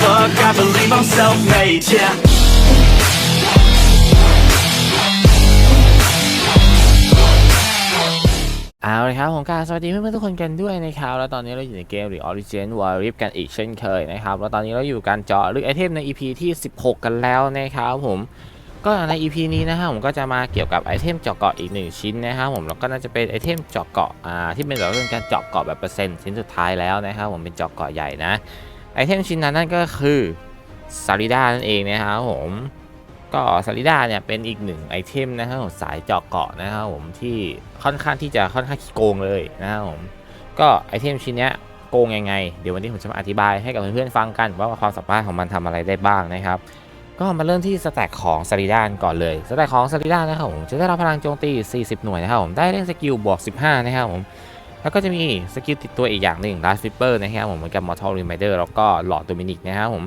luck, I believe I'm self-made, yeah เอาเลยครับผมการสวัสดีเพื่อนๆทุกคนกันด้วยนะครับแล้วตอนนี้เราอยู่ในเกม The Origin War Rift กันอีกเช่นเคยนะครับแล้วตอนนี้เราอยู่การเจาะลึกไอเทมใน EP ที่ 16 กันแล้วนะครับผมก็ใน EP นี้นะครับผมก็จะมาเกี่ยวกับไอเทมเจาะเกาะอีกหนึ่งชิ้นนะครับผมแล้วก็น่าจะเป็นไอเทมเจาะเกาะอ่าที่เป็นแบบว่าเป็นการเจาะเกาะแบบเปอร์เซ็นต์ชิ้นสุดท้ายแล้วนะครับผมเป็นเจาะเกาะใหญ่นะ ไอเทมชิ้นนั้นนั่นก็คือซาริดานั่นเองนะครับผมก็ซาริดาเนี่ยเป็นอีกหนึ่งไอเทมนะครับผมสายเจาะเกาะนะครับผมที่ค่อนข้างที่จะค่อนข้างขี้โกงเลยนะครับผมก็ไอเทมชิ้นเนี้ยโกงยังไง เดี๋ยววันนี้ผมจะมาอธิบายให้กับเพื่อนๆฟังกัน ว่าความสามารถของมันทำอะไรได้บ้างนะครับ ก็มาเริ่มที่สแต็กของซาริดานก่อนเลยสแต็กของซาริดานนะครับผมจะได้รับพลังโจมตี 40 หน่วยนะครับผมได้เล่นสกิลบวก 15 นะครับผม แล้วก็จะมีสกิลติดตัวอีกอย่างหนึ่ง Last Flipper นะครับผมเหมือนกับ Mortal Reminder แล้วก็หลอดโดมินิกนะครับผม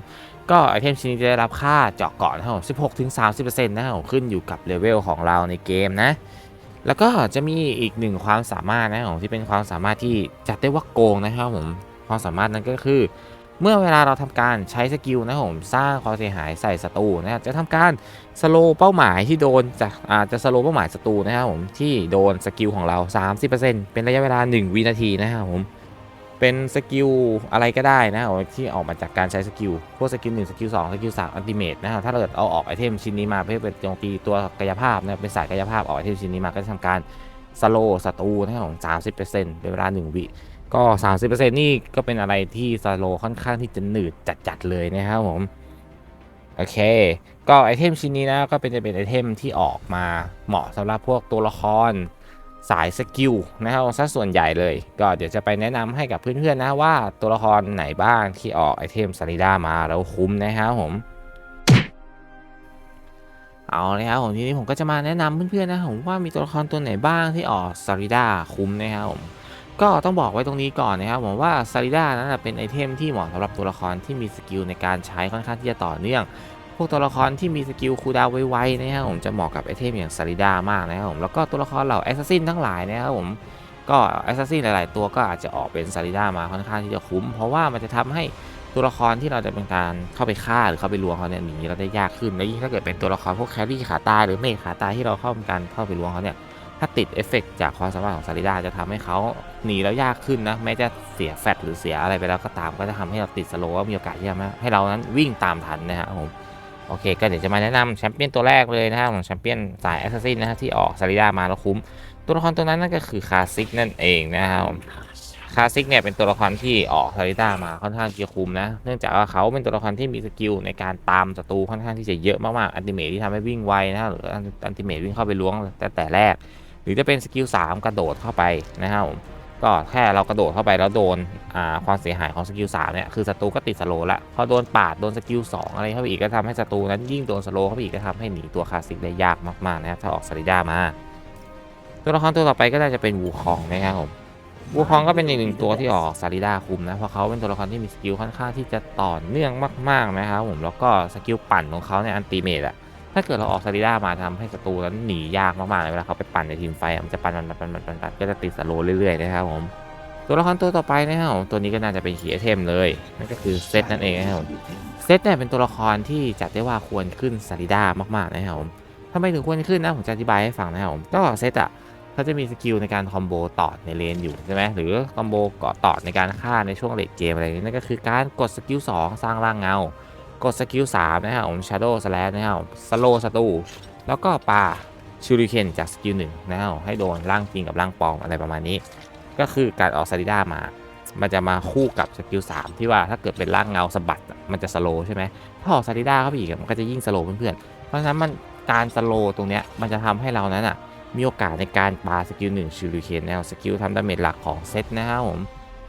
ก็ไอเทมชิ้นนี้จะได้รับค่าเจาะเกาะนะครับผม 16-30%นะครับผมขึ้นอยู่กับเลเวลของเราในเกมนะ แล้วก็จะมีอีกหนึ่งความสามารถนะครับผมที่เป็นความสามารถที่จัดได้ว่าโกงนะครับผม ความสามารถนั้นก็คือ เมื่อเวลาเราทำการใช้สกิลนะครับผมสร้างความเสียหายใส่ศัตรูนะครับจะทำการสโลว์เป้าหมายที่โดนจากอาจจะสโลว์เป้าหมายศัตรูนะครับผมที่โดนสกิลของเรา 30%เป็นระยะเวลา 1 วินาทีนะครับผมเป็นสกิลอะไรก็ได้นะครับที่ออกมาจากการใช้สกิลพวกสกิล1สกิล2สกิล3อัลติเมทนะครับถ้าเราเกิดเอาออกไอเทมชิ้นนี้มาเพื่อเป็นโจมตีตัวกายภาพนะเป็นสายกายภาพออกไอเทมชิ้นนี้มาก็จะทำการสโลว์ศัตรูนะครับผม30%เป็นเวลา1วิ ก็ 30%นี่ก็เป็นอะไรที่สโลค่อนข้างที่จะหนืดจัดๆเลยนะครับผม โอเค ก็ไอเทมชิ้นนี้นะก็เป็นจะเป็นไอเทมที่ออกมาเหมาะสำหรับพวกตัวละครสายสกิลนะครับซะส่วนใหญ่เลย ก็เดี๋ยวจะไปแนะนำให้กับเพื่อนๆนะว่าตัวละครไหนบ้างที่ออกไอเทมซาริด้ามาแล้วคุ้มนะครับผมเอาเลยครับผมทีนี้ผมก็จะมาแนะนำเพื่อนๆนะผมว่ามีตัวละครตัวไหนบ้างที่ออกซาริด้าคุ้มนะครับผม ก็ต้องบอกไว้ตรงนี้ก่อนนะครับผมว่าซาริด้านั้นเป็นไอเทมที่เหมาะสำหรับตัวละครที่มีสกิลในการใช้ค่อนข้างที่จะต่อเนื่อง พวกตัวละครที่มีสกิลคูดาวไวๆนะครับผมจะเหมาะกับไอเทมอย่างซาริด้ามากนะครับผมแล้วก็ตัวละครเหล่าแอสซัสซินทั้งหลายนะครับผมก็แอสซัสซินหลาย ๆ ตัวก็อาจจะออกเป็นซาริด้ามาค่อนข้างที่จะคุ้ม เพราะว่ามันจะทำให้ตัวละครที่เราจะเป็นการเข้าไปฆ่าหรือเข้าไปลวงเขาเนี่ยหนีเราได้ยากขึ้นแล้วยิ่งถ้าเกิดเป็นตัวละครพวกแครี่ขาตายหรือเมจขาตายที่เราเข้าเป็นการเข้าไปลวงเขาเนี่ย ถ้าติดเอฟเฟกต์จากความสามารถของซาริดาจะทำให้เขาหนีแล้วยากขึ้นนะ แม้จะเสียแฟตหรือเสียอะไรไปแล้วก็ตาม ก็จะทำให้เราติดสโลว์ว่ามีโอกาสที่จะให้เรานั้นวิ่งตามทันนะครับผมโอเค ก็เดี๋ยวจะมาแนะนำแชมเปี้ยนตัวแรกเลยนะครับของแชมเปี้ยนสายแอสซัสซินนะฮะที่ออกซาริดามาแล้วคุ้ม ตัวละครตัวนั้นนั่นก็คือคาซิกนั่นเองนะครับผมคาซิกเนี่ยเป็นตัวละครที่ออกซาริดามาค่อนข้างจะคุ้มนะ เนื่องจากว่าเขาเป็นตัวละครที่มีสกิลในการตามศัตรูค่อนข้างที่จะเยอะมากๆ อันติเมทที่ทำให้วิ่งไวนะหรืออันติเมทวิ่งเข้าไปล้วงแต่แต่แรก หรือจะเป็นสกิล3กระโดดเข้าไปนะครับผมก็แค่เรากระโดดเข้าไปแล้วโดนความเสียหายของสกิล3เนี่ยคือศัตรูก็ติดสโลละพอโดนปาดโดนสกิล2อะไรเข้าไปอีกก็ทำให้ศัตรูนั้นยิ่งโดนสโลเข้าไปอีกก็ทำให้หนีตัวคลาสิกได้ยากมากๆนะครับถ้าออกซาริด้ามาตัวละครตัวต่อไปก็น่าจะเป็นวูคองนะครับผมวูคองก็เป็นอีกหนึ่งตัวที่ออกซาริด้าคุมนะเพราะเขาเป็นตัวละครที่มีสกิลค่อนข้างที่จะต่อเนื่องมากๆนะครับผมแล้วก็สกิลปั่นของเขาเนี่ยอันติเมตอะ ถ้าเกิดเราออกซาริด้ามาทำให้ศัตรูนั้นหนียากมากๆเลยเวลาเขาไปปั่นในทีมไฟมันจะปั่นปั่นปั่นปั่นปั่นปันก็จะติดสโลว์เรื่อยๆนะครับผมตัวละครตัวต่อไปนะครับตัวนี้ก็น่าจะเป็นขีไอเทมเลยนั่นก็คือเซตนั่นเองนะครับผมเซตเนี่ยเป็นตัวละครที่จัดได้ว่าควรขึ้นซาริด้ามากๆนะครับผมทำไมถึงควรขึ้นนะผมจะอธิบายให้ฟังนะครับผมก็เซตอะเขาจะมีสกิลในการคอมโบต่อในเลนอยู่ใช่ไหมหรือคอมโบเกาะต่อในการฆ่าในช่วงเลดเกมอะไรนี้นั่นก็คือการกดสกิล2สร้างร่างเงา กดสกิล3นะครับผม Shadow Slash นะครับสโลศัตรูแล้วก็ปาชูริเคนจากสกิล1นะครับให้โดนร่างจริงกับร่างปลอมอะไรประมาณนี้ ก็คือการออกซาริด้ามา มันจะมาคู่กับสกิล3ที่ว่าถ้าเกิดเป็นร่างเงาสะบัดมันจะสโลใช่ไหมถ้าออกซาริด้าเข้าไปอีกมันก็จะยิ่งสโลเพื่อนๆเพราะฉะนั้นมันการสโลตรงเนี้ยมันจะทำให้เรานั้นอะมีโอกาสในการปาสกิล1ชูริเคนแนวสกิลทำดาเมจหลักของเซตนะครับผม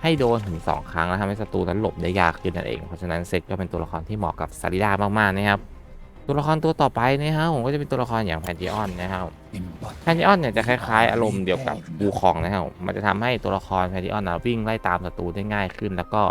ให้โดนถึง 2 ครั้งแล้วทำให้ศัตรูนั้นหลบได้ยากขึ้นนั่นเอง เพราะฉะนั้นเซตก็เป็นตัวละครที่เหมาะกับซาริดามากๆนะครับตัวละครตัวต่อไปนะครับผมก็จะเป็นตัวละครอย่างแพนจิออนนะครับแพนจิออนเนี่ยจะคล้ายๆ อารมณ์เดียวกับบูคองนะครับมันจะทำให้ตัวละครแพนจิออนนะวิ่งไล่ตามศัตรูได้ง่ายขึ้น แล้วก็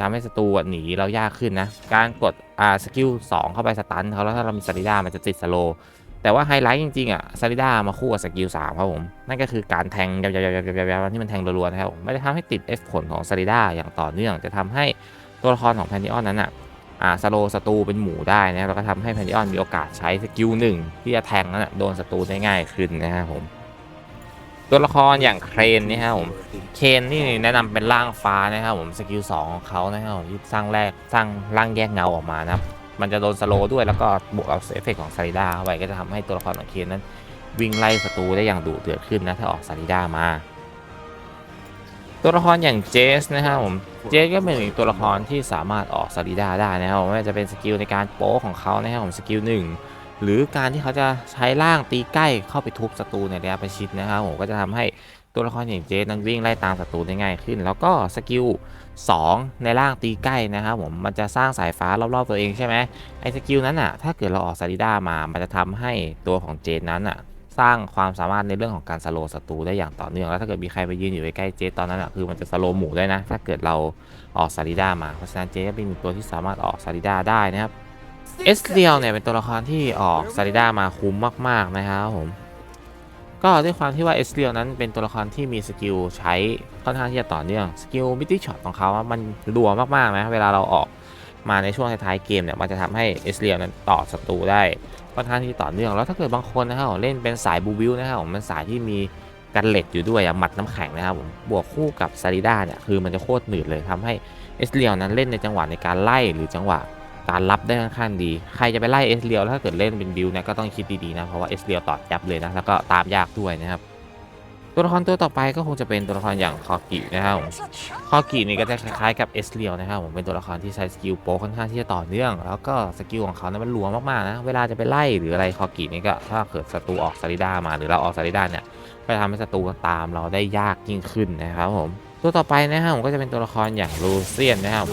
ทำให้ศัตรูอะหนีเรายากขึ้นนะ การกดอ่าสกิล2เข้าไปสตันเขาแล้วถ้าเรามีซาริดามันจะติดสโลว์ แต่ว่าไฮไลท์จริงๆอะซาริด้ามาคู่กับสกิล3ครับผม นั่นก็คือการแทงยาวๆๆๆๆที่มันแทงรัวๆนะครับผมไม่ได้ทำให้ติดเอฟผลของซาริด้าอย่างต่อเนื่อง จะทำให้ตัวละครของแพนทิออนนั้นอะอ่าสโลศัตรูเป็นหมูได้นะแล้วก็ทำให้แพนดิออนมีโอกาสใช้สกิลหนึ่งที่จะแทงนั้นนะโดนศัตรูได้ง่ายขึ้นนะครับผม ตัวละครอย่างเครนนี่ครับผมเคนนี่แนะนำเป็นร่างฟ้านะครับผมสกิลสองของเขานะครับผมที่สร้างแรกสร้างร่างแยกเงาออกมานะครับ มันจะโดนสโลด้วยแล้วก็บวกกับเอฟเฟกต์ของซาริดาเข้าไปก็จะทำให้ตัวละครของเคนนั้น วิ่งไล่ศัตรูได้อย่างดุเดือดขึ้นนะถ้าออกซาริดามา ตัวละครอย่างเจสนะครับผมเจสก็เป็นอีกตัวละครที่สามารถออกซาริดาได้นะครับผมไม่ว่าจะเป็นสกิลในการโป๊ของเขานะครับผมสกิลหนึ่งหรือการที่เขาจะใช้ร่างตีใกล้เข้าไปทุบศัตรูในระยะประชิดนะครับผมก็จะทำให้ ตัวละครอย่างเจสนั้นวิ่งไล่ตามศัตรูได้ง่ายขึ้น แล้วก็สกิล2ในร่างตีใกล้นะครับผมมันจะสร้างสายฟ้ารอบๆตัวเองใช่ไหมไอ้สกิลนั้นอะถ้าเกิดเราออกซาริด้ามามันจะทำให้ตัวของเจสนั้นอะสร้างความสามารถในเรื่องของการสโลว์ศัตรูได้อย่างต่อเนื่องแล้วถ้าเกิดมีใครไปยืนอยู่ใกล้เจสตอนนั้นอะคือมันจะสโลว์หมู่ได้นะ ถ้าเกิดเราออกซาริด้ามาเพราะฉะนั้นเจสก็เป็นตัวที่สามารถออกซาริด้าได้นะครับเอสเดียลเนี่ยเป็นตัวละครที่ออกซาริด้ามาคุ้มมากๆนะครับผม ก็ด้วยความที่ว่าเอสเรียลนั้นเป็นตัวละครที่มีสกิลใช้ค่อนข้างที่จะต่อเนื่องสกิลมิติช็อตของเขา มันรัวมากๆนะเวลาเราออกมาในช่วงท้ายๆเกมเนี่ยมันจะทำให้เอสเรียลนั้นต่อศัตรูได้ค่อนข้างที่ต่อเนื่องแล้วถ้าเกิดบางคนนะครับเล่นเป็นสายบูวิลนะครับผมมันสายที่มีกันเหล็กอยู่ด้วยอะหมัดน้ำแข็งนะครับผมบวกคู่กับซาริด้าเนี่ยคือมันจะโคตรหนืดเลยทำให้เอสเรียลนั้นเล่นในจังหวะในการไล่หรือจังหวะ การรับได้ค่อนข้างดี ใครจะไปไล่เอสเรียลถ้าเกิดเล่นเป็นบิลเนี่ยก็ต้องคิดดีๆนะ เพราะว่าเอสเรียลตอดยับเลยนะ แล้วก็ตามยากด้วยนะครับ ตัวละครตัวต่อไปก็คงจะเป็นตัวละครอย่างคอกินะครับคอกินี่ก็จะคล้ายๆกับเอสเรียลนะครับผมเป็นตัวละครที่ใช้สกิลโปรค่อนข้างที่จะต่อเนื่อง แล้วก็สกิลของเขานั้นมันรัวมากๆนะเวลาจะไปไล่หรืออะไรคอกินี่ก็ถ้าเกิดศัตรูออกซาริด้ามาหรือเราออกซาริด้าเนี่ยก็จะทำให้ศัตรูตามเราได้ยากยิ่งขึ้นนะครับผม ตัวต่อไปนะครับผมก็จะเป็นตัวละครอย่างลูเซียนนะครับ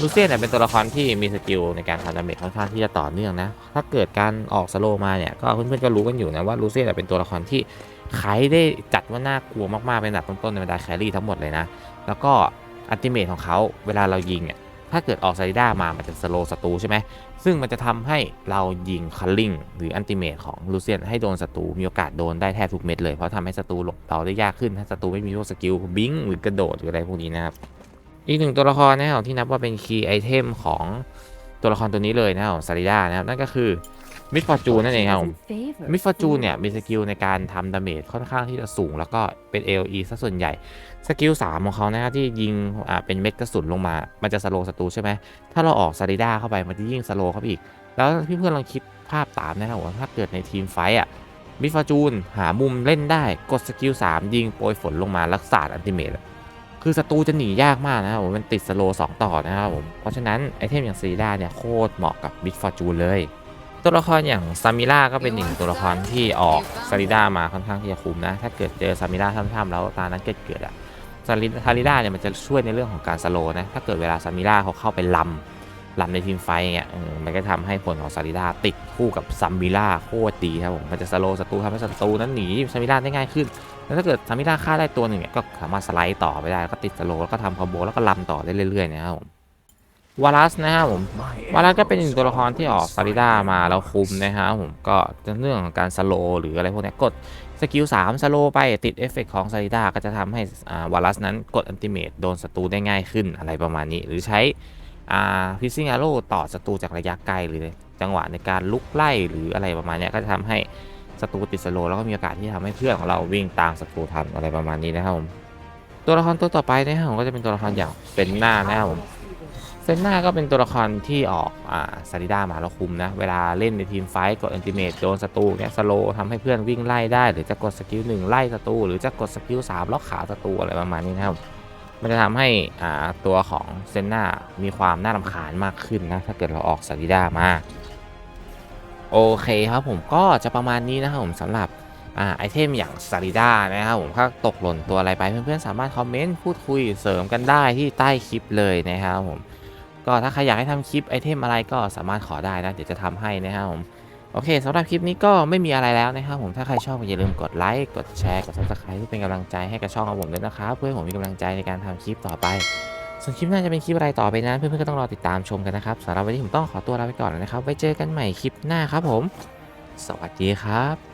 ลูเซียนเนี่ยเป็นตัวละครที่มีสกิลในการทำดาเมจค่อนข้างที่จะต่อเนื่องนะ ถ้าเกิดการออกสโลว์มาเนี่ยก็เพื่อนๆก็รู้กันอยู่นะว่าลูเซียนเนี่ยเป็นตัวละครที่ใครได้จัดว่าน่ากลัวมากๆเป็นอันดับต้นๆในบรรดาแครี่ทั้งหมดเลยนะ แล้วก็อัลติเมทของเขาเวลาเรายิงเนี่ย ถ้าเกิดออกซาริด้ามามันจะสโลศัตรูใช่ไหมซึ่งมันจะทำให้เรายิงคัลลิงหรืออันติเมทของลูเซียนให้โดนศัตรูมีโอกาสโดนได้แทบทุกเม็ดเลย เพราะทำให้ศัตรูหลบเราได้ยากขึ้น ถ้าศัตรูไม่มีพวกสกิลบิงหรือกระโดดหรืออะไรพวกนี้นะครับอีกหนึ่งตัวละครนะครับที่นับว่าเป็นคีย์ไอเทมของตัวละครตัวนี้เลยนะครับของซาริด้านะครับนั่นก็คือ มิดฟอร์จูนนั่นเองครับผมมิดฟอร์จูนเนี่ยมีสกิลในการทำดาเมจค่อนข้างที่จะสูง แล้วก็เป็น AOE ซะส่วนใหญ่ สกิล 3 ของเขานะครับที่ยิงอ่าเป็นเม็ดกระสุนลงมา มันจะสโลศัตรูใช่ไหม ถ้าเราออกซาริด้าเข้าไปมันจะยิ่งสโลเข้าไปอีก แล้วพี่เพื่อนลองคิดภาพตามนะครับว่าถ้าเกิดในทีมไฟท์อะมิดฟอร์จูนหามุมเล่นได้กดสกิล 3 ยิงโปรยฝนลงมารักษาอันติเมตคือศัตรูจะหนียากมากนะครับผมมันติดสโลสองต่อนะครับผมเพราะฉะนั้นไอเทมอย่างซาริด้าเนี่ยโคตรเหมาะกับมิดฟอร์จูนเลย ตัวละครอย่างซามิล่าก็เป็นหนึ่งตัวละครที่ออกซาริด้ามาค่อนข้างที่จะคุ้มนะ ถ้าเกิดเจอซามิล่าท่ำๆแล้วตานั้นเกิดเกิดอะซาริซาริด้าเนี่ยมันจะช่วยในเรื่องของการสโลว์นะถ้าเกิดเวลาซามิล่าเขาเข้าไปลำลำในทีมไฟท์อย่างเงี้ยเออมันก็ทำให้ผลของซาริด้าติดคู่กับซามิล่าโคตรดีครับผมมันจะสโลว์ศัตรูทำให้ศัตรูนั้นหนีซามิล่าได้ง่ายขึ้นแล้วถ้าเกิดซามิล่าฆ่าได้ตัวหนึ่งเนี่ยก็สามารถสไลด์ต่อไปได้แล้วก็ติดสโลว์แล้วก็ทำคอมโบแล้วก็ลำต่อได้เรื่อยๆนะครับผม วารัสนะครับผมวารัสก็เป็นอีกตัวละครที่ออกซาริด้ามาแล้วคุมนะครับผมก็เรื่องของการสโลหรืออะไรพวกเนี้ยกดสกิล3สโลไปติดเอฟเฟกของซาริด้าก็จะทำให้อ่าวารัสนั้นกดอันติเมตโดนศัตรูได้ง่ายขึ้นอะไรประมาณนี้ หรือใช้อ่าพิซซิงอาโร่ต่อศัตรูจากระยะไกลหรือจังหวะในการลุกไล่หรืออะไรประมาณเนี้ยก็จะทำให้ศัตรูติดสโลแล้วก็มีโอกาสที่ทำให้เพื่อนของเราวิ่งตามศัตรูทันอะไรประมาณนี้นะครับผมตัวละครตัวต่อไปนะครับผมก็จะเป็นตัวละครอย่างเป็นหน้านะครับผม เซนนาก็เป็นตัวละครที่ออกอ่าซาริด้ามาแล้วคุมนะ เวลาเล่นในทีมไฟท์กดอันติเมตโดนศัตรูเนี่ยสโลทำให้เพื่อนวิ่งไล่ได้ หรือจะกดสกิลหนึ่งไล่ศัตรูหรือจะกดสกิลสามล็อกขาศัตรูอะไรประมาณนี้นะครับ มันจะทำให้อ่าตัวของเซนนามีความน่ารำคาญมากขึ้นนะ ถ้าเกิดเราออกซาริด้ามาโอเคครับผมก็จะประมาณนี้นะครับผมสำหรับอไอเทมอย่างซาริด้านะครับผมถ้าตกหล่นตัวอะไรไปเพื่อนๆสามารถคอมเมนต์พูดคุยเสริมกันได้ที่ใต้คลิปเลยนะครับผม ก็ถ้าใครอยากให้ทำคลิปไอเทมอะไรก็สามารถขอได้นะ เดี๋ยวจะทำให้นะครับผมโอเคสำหรับคลิปนี้ก็ไม่มีอะไรแล้วนะครับผมถ้าใครชอบก็อย่าลืมกดไลค์กดแชร์กด subscribe เพื่อเป็นกำลังใจให้กับช่องของผมด้วยนะครับเพื่อผมมีกำลังใจในการทำคลิปต่อไป ส่วนคลิปหน้าจะเป็นคลิปอะไรต่อไปนั้นเพื่อนๆก็ต้องรอติดตามชมกันนะครับสำหรับวันนี้ผมต้องขอตัวลาไปก่อนนะครับไว้เจอกันใหม่คลิปหน้าครับผม สวัสดีครับ